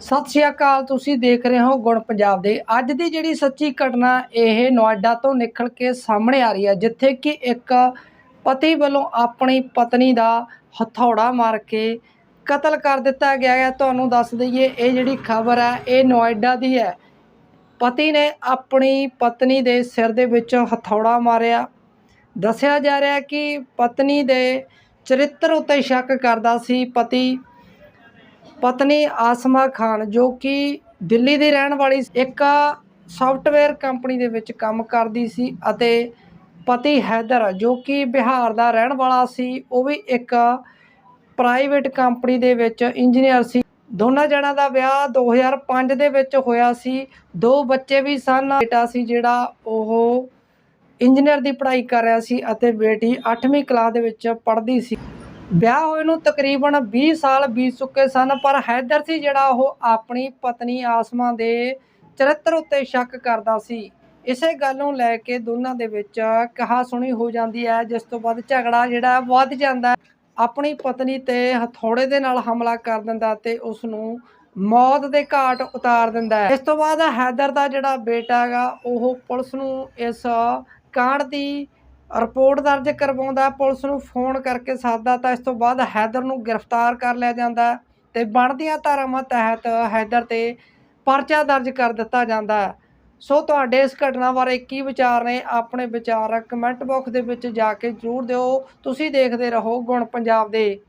ਸਤਿ ਸ਼੍ਰੀ ਅਕਾਲ, ਤੁਸੀਂ ਦੇਖ ਰਹੇ ਹੋ ਗੁਣ ਪੰਜਾਬ ਦੇ। ਅੱਜ ਦੀ ਜਿਹੜੀ ਸੱਚੀ ਘਟਨਾ, ਇਹ ਨੋਇਡਾ ਤੋਂ ਨਿਕਲ ਕੇ ਸਾਹਮਣੇ ਆ ਰਹੀ ਹੈ, ਜਿੱਥੇ ਕਿ ਇੱਕ ਪਤੀ ਵੱਲੋਂ ਆਪਣੀ ਪਤਨੀ ਦਾ ਹਥੌੜਾ ਮਾਰ ਕੇ ਕਤਲ ਕਰ ਦਿੱਤਾ ਗਿਆ ਹੈ। ਤੁਹਾਨੂੰ ਦੱਸ ਦਈਏ, ਇਹ ਜਿਹੜੀ ਖਬਰ ਹੈ, ਇਹ ਨੋਇਡਾ ਦੀ ਹੈ। ਪਤੀ ਨੇ ਆਪਣੀ ਪਤਨੀ ਦੇ ਸਿਰ ਦੇ ਵਿੱਚ ਹਥੌੜਾ ਮਾਰਿਆ। ਦੱਸਿਆ ਜਾ ਰਿਹਾ ਕਿ ਪਤਨੀ ਦੇ ਚਰਿੱਤਰ ਉੱਤੇ ਸ਼ੱਕ ਕਰਦਾ ਸੀ। ਪਤੀ ਪਤਨੀ ਆਸਮਾ ਖਾਨ, ਜੋ ਕਿ ਦਿੱਲੀ ਦੀ ਰਹਿਣ ਵਾਲੀ ਇੱਕ ਸੌਫਟਵੇਅਰ ਕੰਪਨੀ ਦੇ ਵਿੱਚ ਕੰਮ ਕਰਦੀ ਸੀ ਅਤੇ ਪਤੀ ਹੈਦਰ, ਜੋ ਕਿ ਬਿਹਾਰ ਦਾ ਰਹਿਣ ਵਾਲਾ ਸੀ, ਉਹ ਵੀ ਇੱਕ ਪ੍ਰਾਈਵੇਟ ਕੰਪਨੀ ਦੇ ਵਿੱਚ ਇੰਜੀਨੀਅਰ ਸੀ। ਦੋਨਾਂ ਜਣਾਂ ਦਾ ਵਿਆਹ 2005 ਦੇ ਵਿੱਚ ਹੋਇਆ ਸੀ। ਦੋ ਬੱਚੇ ਵੀ ਸਨ, ਬੇਟਾ ਸੀ ਜਿਹੜਾ ਉਹ ਇੰਜੀਨੀਅਰ ਦੀ ਪੜ੍ਹਾਈ ਕਰ ਰਿਹਾ ਸੀ ਅਤੇ ਬੇਟੀ 8ਵੀਂ ਕਲਾਸ ਦੇ ਵਿੱਚ ਪੜ੍ਹਦੀ ਸੀ। ਵਿਆਹ ਹੋਏ ਨੂੰ ਤਕਰੀਬਨ 20 ਸਾਲ ਬੀਤ ਚੁੱਕੇ ਸਨ, ਪਰ ਹੈਦਰ ਸੀ ਜਿਹੜਾ ਉਹ ਆਪਣੀ ਪਤਨੀ ਆਸਮਾ ਦੇ ਚਰਿੱਤਰ ਉੱਤੇ ਸ਼ੱਕ ਕਰਦਾ ਸੀ। ਇਸੇ ਗੱਲ ਨੂੰ ਲੈ ਕੇ ਦੋਨਾਂ ਦੇ ਵਿੱਚ ਕਹਾ ਸੁਣੀ ਹੋ ਜਾਂਦੀ ਹੈ, ਜਿਸ ਤੋਂ ਬਾਅਦ ਝਗੜਾ ਜਿਹੜਾ ਵੱਧ ਜਾਂਦਾ ਆਪਣੀ ਪਤਨੀ ਤੇ ਹਥੌੜੇ ਦੇ ਨਾਲ ਹਮਲਾ ਕਰ ਦਿੰਦਾ ਤੇ ਉਸ ਨੂੰ ਮੌਤ ਦੇ ਘਾਟ ਉਤਾਰ ਦਿੰਦਾ ਹੈ। ਇਸ ਤੋਂ ਬਾਅਦ ਹੈਦਰ ਦਾ ਜਿਹੜਾ ਬੇਟਾ ਹੈਗਾ, ਉਹ ਪੁਲਿਸ ਨੂੰ ਇਸ ਕਾਂਡ ਦੀ ਰਿਪੋਰਟ ਦਰਜ ਕਰਵਾਉਂਦਾ, ਪੁਲਿਸ ਨੂੰ ਫੋਨ ਕਰਕੇ ਸੱਦਦਾ ਤਾਂ ਇਸ ਤੋਂ ਬਾਅਦ ਹੈਦਰ ਨੂੰ ਗ੍ਰਿਫਤਾਰ ਕਰ ਲਿਆ ਜਾਂਦਾ ਹੈ ਤੇ ਬਣਦੀਆਂ ਧਾਰਾਵਾਂ ਤਹਿਤ ਹੈਦਰ ਤੇ ਪਰਚਾ ਦਰਜ ਕਰ ਦਿੱਤਾ ਜਾਂਦਾ। ਸੋ ਤੁਹਾਡੇ ਇਸ ਘਟਨਾ ਬਾਰੇ ਕੀ ਵਿਚਾਰ ਨੇ? ਆਪਣੇ ਵਿਚਾਰ ਕਮੈਂਟ ਬਾਕਸ ਦੇ ਵਿੱਚ ਜਾ ਕੇ ਜ਼ਰੂਰ ਦਿਓ। ਤੁਸੀਂ ਦੇਖਦੇ ਰਹੋ ਗੁਣ ਪੰਜਾਬ ਦੇ।